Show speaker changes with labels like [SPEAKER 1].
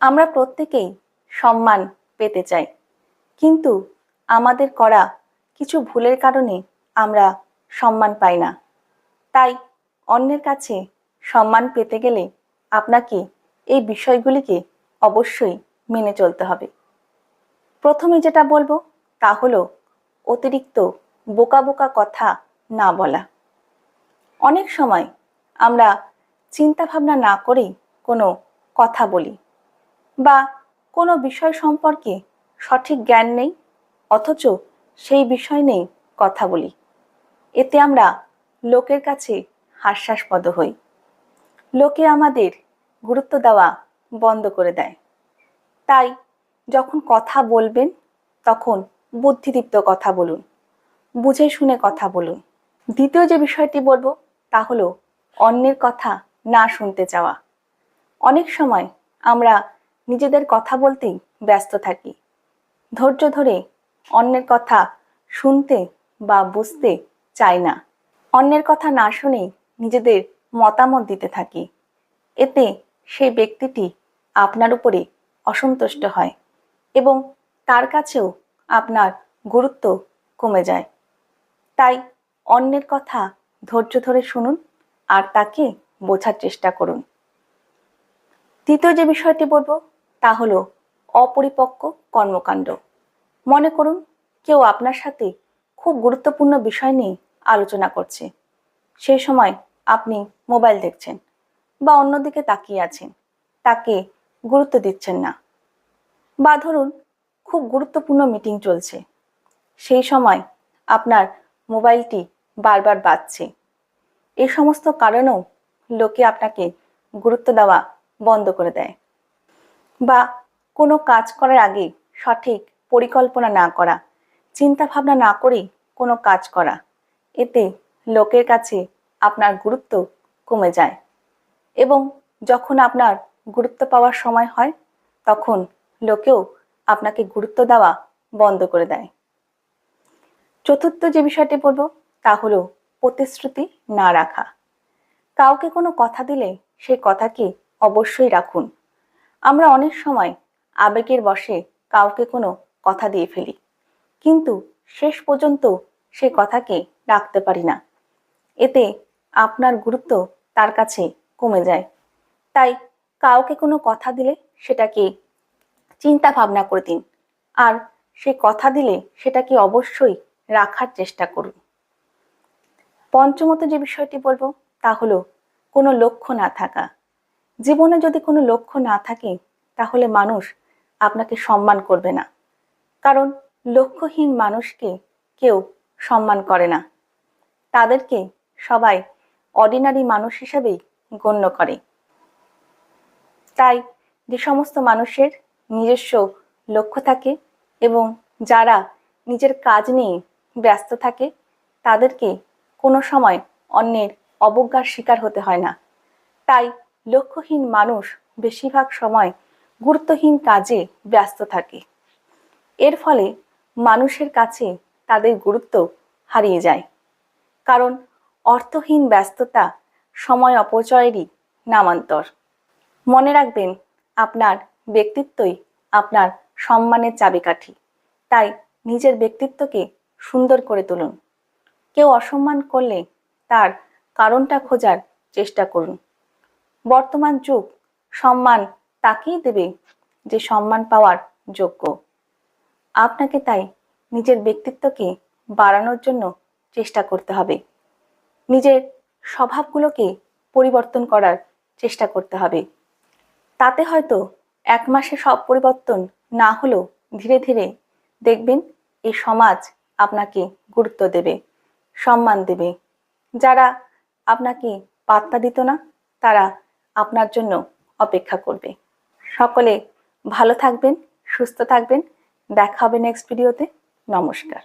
[SPEAKER 1] আমরা প্রত্যেকেই সম্মান পেতে চাই। কিন্তু আমাদের করা কিছু ভুলের কারণে আমরা সম্মান পাই না। তাই অন্যের কাছে সম্মান পেতে গেলে আপনাকে এই বিষয়গুলিকে অবশ্যই মেনে চলতে হবে। প্রথমে যেটা বলব তা হলো অতিরিক্ত বোকা বোকা কথা না বলা। অনেক সময় আমরা চিন্তা ভাবনা না করেই কোনো কথা বলি। বা কোনো বিষয় সম্পর্কে সঠিক জ্ঞান নেই, অথচ সেই বিষয় নেই কথা বলি। এতে আমরা লোকের কাছে হাস্যাস্পদ হই। লোকে আমাদের গুরুত্ব দেওয়া বন্ধ করে দেয়। তাই যখন কথা বলবেন, তখন বুদ্ধিদীপ্ত কথা বলুন, বুঝে শুনে কথা বলুন। দ্বিতীয় যে বিষয়টি বলব, তা হলো অন্যের কথা না শুনতে চাওয়া। অনেক সময় আমরা নিজেদের কথা বলতেই ব্যস্ত থাকি। ধৈর্য ধরে অন্যের কথা শুনতে বা বুঝতে চাই না। অন্যের কথা না শুনেই নিজেদের মতামত দিতে থাকি। এতে সেই ব্যক্তিটি আপনার উপরে অসন্তুষ্ট হয় এবং তার কাছেও আপনার গুরুত্ব কমে যায়। তাই অন্যের কথা ধৈর্য ধরে শুনুন আর তাকে বোঝার চেষ্টা করুন। তৃতীয় যে বিষয়টি বলব তা হলো অপরিপক্ক কর্মকাণ্ড। মনে করুন, কেউ আপনার সাথে খুব গুরুত্বপূর্ণ বিষয় নিয়ে আলোচনা করছে। সেই সময় আপনি মোবাইল দেখছেন বা অন্যদিকে তাকিয়ে আছেন। তাকে গুরুত্ব দিচ্ছেন না। বা ধরুন, খুব গুরুত্বপূর্ণ মিটিং চলছে। সেই সময় আপনার মোবাইলটি বারবার বাজছে। এই সমস্ত কারণেও লোকে আপনাকে গুরুত্ব দেওয়া বন্ধ করে দেয়। বা কোনো কাজ করার আগে সঠিক পরিকল্পনা না করা চিন্তা ভাবনা না করে কোনো কাজ করা, এতে লোকের কাছে আপনার গুরুত্ব কমে যায়। এবং যখন আপনার গুরুত্ব পাওয়ার সময় হয়, তখন লোকেও আপনাকে গুরুত্ব দেওয়া বন্ধ করে দেয়। চতুর্থ যে বিষয়টি বলব, তা হলো প্রতিশ্রুতি না রাখা। কাউকে কোনো কথা দিলে সেই কথাকে অবশ্যই রাখুন। আমরা অনেক সময় আবেগের বশে কাউকে কোনো কথা দিয়ে ফেলি, কিন্তু শেষ পর্যন্ত সে কথাকে রাখতে পারি না। এতে আপনার গুরুত্ব তার কাছে কমে যায়। তাই কাউকে কোনো কথা দিলে সেটাকে চিন্তা ভাবনা করে দিন, আর সে কথা দিলে সেটাকে অবশ্যই রাখার চেষ্টা করুন। পঞ্চমত যে বিষয়টি বলব, তা হলো কোনো লক্ষ্য না থাকা। জীবনে যদি কোনো লক্ষ্য না থাকে, তাহলে মানুষ আপনাকে সম্মান করবে না। কারণ লক্ষ্যহীন মানুষকে কেউ সম্মান করে না। তাদেরকে সবাই অর্ডিনারি মানুষ হিসেবেই গণ্য করে। তাই যে সমস্ত মানুষের নিজস্ব লক্ষ্য থাকে এবং যারা নিজের কাজ নিয়ে ব্যস্ত থাকে, তাদেরকে কোনো সময় অন্যের অবজ্ঞার শিকার হতে হয় না। তাই লক্ষ্যহীন মানুষ বেশিরভাগ সময় গুরুত্বহীন কাজে ব্যস্ত থাকে। এর ফলে মানুষের কাছে তাদের গুরুত্ব হারিয়ে যায়। কারণ অর্থহীন ব্যস্ততা সময় অপচয়েরই নামান্তর। মনে রাখবেন, আপনার ব্যক্তিত্বই আপনার সম্মানের চাবিকাঠি। তাই নিজের ব্যক্তিত্বকে সুন্দর করে তুলুন। কেউ অসম্মান করলে তার কারণটা খোঁজার চেষ্টা করুন। বর্তমান যুগ, সম্মান তাকেই দেবে যে সম্মান পাওয়ার যোগ্য। আপনাকে তাই নিজের ব্যক্তিত্বকে বাড়ানোর জন্য চেষ্টা করতে হবে। নিজের স্বভাবগুলোকে পরিবর্তন করার চেষ্টা করতে হবে। তাতে হয়তো এক মাসে সব পরিবর্তন না হলেও ধীরে ধীরে দেখবেন এই সমাজ আপনাকে গুরুত্ব দেবে, সম্মান দেবে। যারা আপনাকে পাত্তা দিত না, তারা আপনার জন্য অপেক্ষা করবে। সকলে ভালো থাকবেন সুস্থ থাকবেন। দেখা হবে নেক্সট ভিডিওতে নমস্কার।